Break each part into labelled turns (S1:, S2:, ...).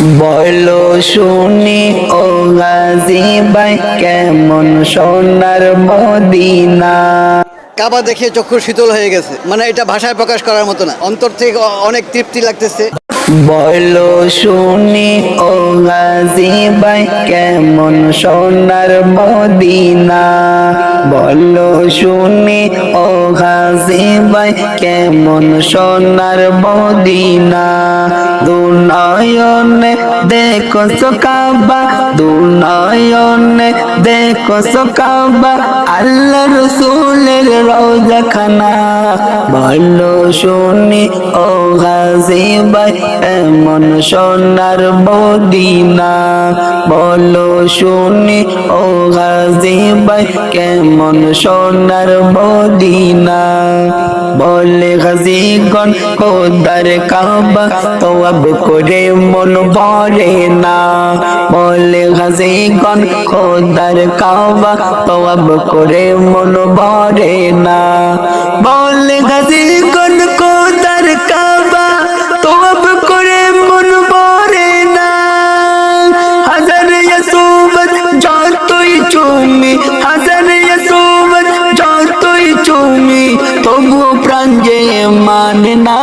S1: বলো শুনি, ও গাজী ভাই, কেমন সোনার মদিনা?
S2: কাবা দেখে চক্ষু শীতল হয়ে গেছে। মানে এটা ভাষায় প্রকাশ করার মতো না। অন্তর থেকে অনেক তৃপ্তি লাগতেছে।
S1: বলো শুনি, ও গাজী ভাই, কেমন সোনার মদিনা? বলো শুনি, ও গাজী ভাই, কেমন সোনার মদিনা? দুনয়নে দেখো সকাবা, দুনয়নে দেখো সকাবা, আল্লাহ রসুলের রোজা খানা বলো শুনি, ও গাজী ভাই এমন সোনার মদিনা, বলো শুনি, ও গাজী ভাই কেমন সোনার মদিনা? বলে গাজীগণ খোদার কাবা তোয়াব করে মন ভরে না। বলে গাজীগণ খোদার কাবা তোয়াব করে মন ভরে না। বলে গাজীগণ না।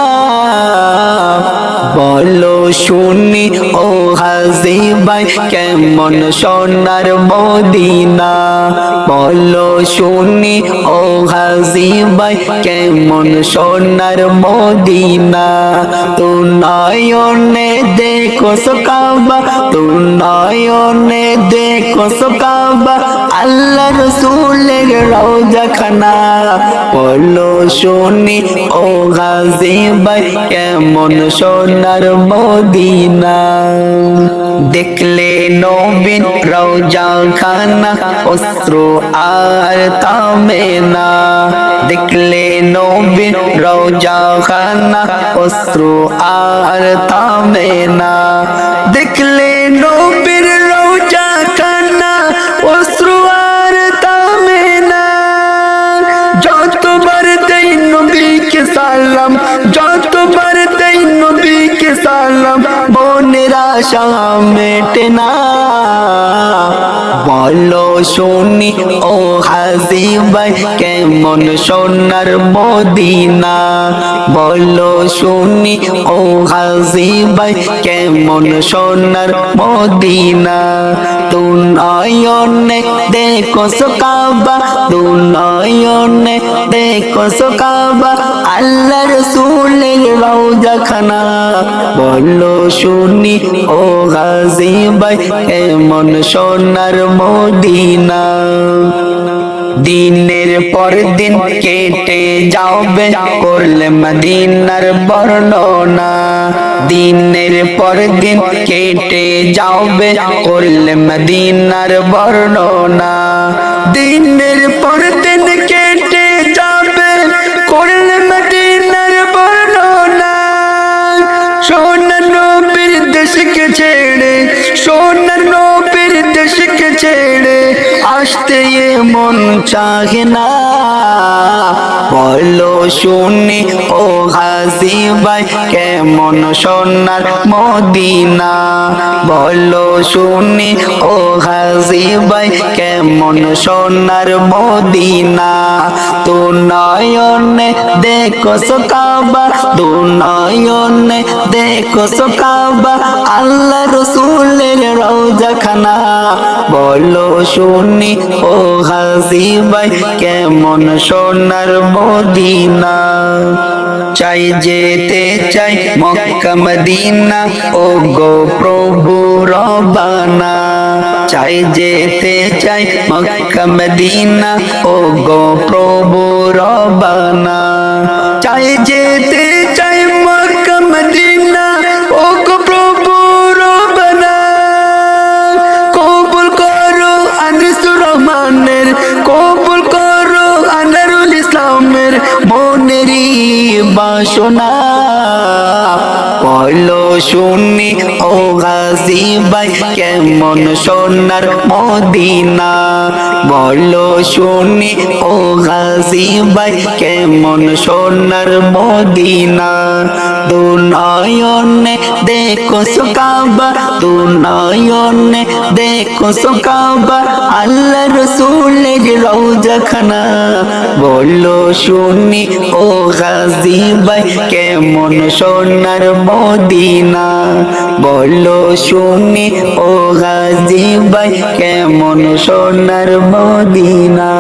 S1: বলো শুনি ভাই কেমন সোনার মদিনা? বলো শুনি, ও হাজি ভাই কেমন সোনার মদিনা? তু নয়নে দেখো সকাবা তু নয়নে দেখো সকাবা, আল্লাহ রসুলের রওজা খানা বলো শুনি, ও গাজী ভাই কেমন সোনার মদিনা? দেখলে নবীন রওজা খানা অস্ত্র আর তামে না দেখলে নবীন রওজা খানা অস্ত্র আর তামে না দেখলে নবীর রওজা খানা অস্ত্র আর তামে না যতবার দেই নবীকে সালাম যতবার দেই নবীকে সালাম মনের আশা মেটে না। বলো শুনি, ও হাজি ভাই, কেমন সোনার মদিনা? বলো শুনি, ও হাজি ভাই, কেমন সোনার মদিনা? তু নয়নে দেখো সকাবা তু নয়নে দেখো সকাবা আল্লাহ রসুলের রওজা খানা বলো শুনি ও গাজী ভাই কেমন সোনার মদিনা। দিনের পর দিন কেটে যাবে করলে মদিনার বর্ণনা। দিনের পর দিন কেটে যাবে করলে মদিনার বর্ণনা। দিনের পর আসতে মন চাহে না। বলো শুনি, ও হাসি ভাই, কেমন সোনার মদিনা? বলো শুনি, ও হাসি ভাই, কেমন সোনার মদিনা? তু নয়নে দেখো সকাবা তু নয়নে দেখো সকাবা, আল্লাহ রসুলের রওজা খানা বলো শুনি, ও হাসি ভাই, কেমন সোনার মদিনা। চাই যেতে চাই মক্কা, মদিনা। ও গো প্রভু রবানা। চাই যেতে চাই মক্কা, মদিনা। ও গো প্রভু রবানা। চাই যেতে চাই বাসনা বলো শুনি, ও গাজী ভাই, কেমন সোনার মদিনা? বলো শুনি, ও গাজী ভাই, কেমন সোনার মদিনা? দু নয়নে দেখো সুকাবা দু নয়নে দেখো সুকাবা, আল্লাহ রসুলের রৌজাখানা বলল শুনি, ও গাজী ভাই, কেমন সোনার মদিনা? বলল শুনি, ও গাজী ভাই, কেমন সোনার মদিনা?